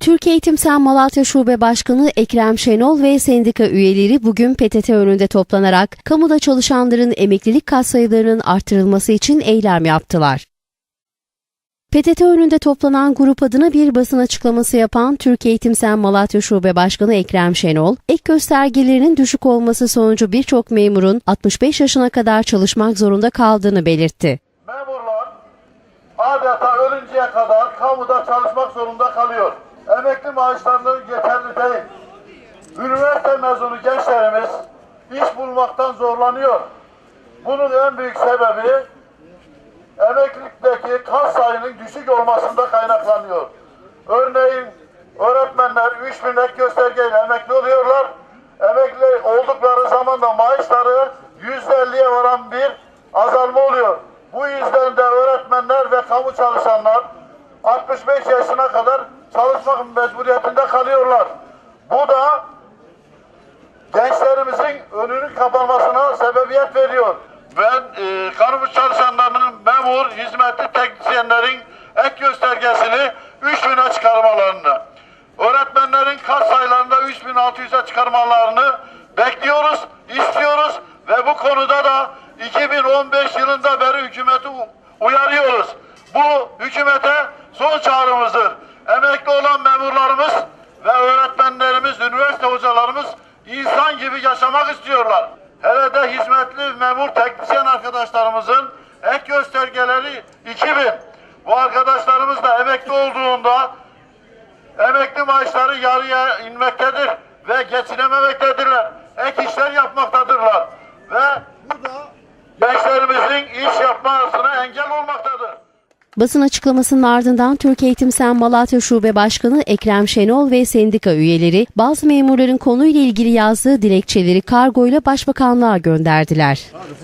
Türkiye Eğitim Sen Malatya Şube Başkanı Ekrem Şenol ve sendika üyeleri bugün PTT önünde toplanarak kamuda çalışanların emeklilik katsayılarının artırılması için eylem yaptılar. PTT önünde toplanan grup adına bir basın açıklaması yapan Türkiye Eğitim Sen Malatya Şube Başkanı Ekrem Şenol, ek göstergelerinin düşük olması sonucu birçok memurun 65 yaşına kadar çalışmak zorunda kaldığını belirtti. Memurlar adeta ölünceye kadar kamuda çalışmak zorunda kalıyor. Emekli maaşlarının yeterli değil. Üniversite mezunu gençlerimiz iş bulmaktan zorlanıyor. Bunun en büyük sebebi emeklilikteki kas sayının düşük olmasında kaynaklanıyor. Örneğin öğretmenler 3000 ek göstergeyle emekli oluyorlar. Emekli oldukları zaman da maaşları %50'ye varan bir azalma oluyor. Bu yüzden ve kamu çalışanlar 65 yaşına kadar çalışmak mecburiyetinde kalıyorlar. Bu da gençlerimizin önünün kapanmasına sebebiyet veriyor. Ben e, kamu çalışanlarının memur, hizmetli teknisyenlerin ek göstergesini 3000'e çıkarmalarını, öğretmenlerin kas sayılarında 3600'e çıkarmalarını bekliyoruz, istiyoruz ve bu konuda da 2015 yılında beri hükümeti uyarıyoruz. Bu hükümete son çağrımızdır. Emekli olan memurlarımız ve öğretmenlerimiz, üniversite hocalarımız insan gibi yaşamak istiyorlar. Hele de hizmetli memur teknisyen arkadaşlarımızın ek göstergeleri 2000. Bu arkadaşlarımız da emekli olduğunda emekli maaşları yarıya inmektedir ve geçinememektedirler. Ek işler yapmaktadırlar. Ve bu da gençlerimizin iş yapmasına engel olmaktadır. Basın açıklamasının ardından Türkiye Eğitim Sen Malatya Şube Başkanı Ekrem Şenol ve sendika üyeleri bazı memurların konuyla ilgili yazdığı dilekçeleri kargoyla başbakanlığa gönderdiler. Hadi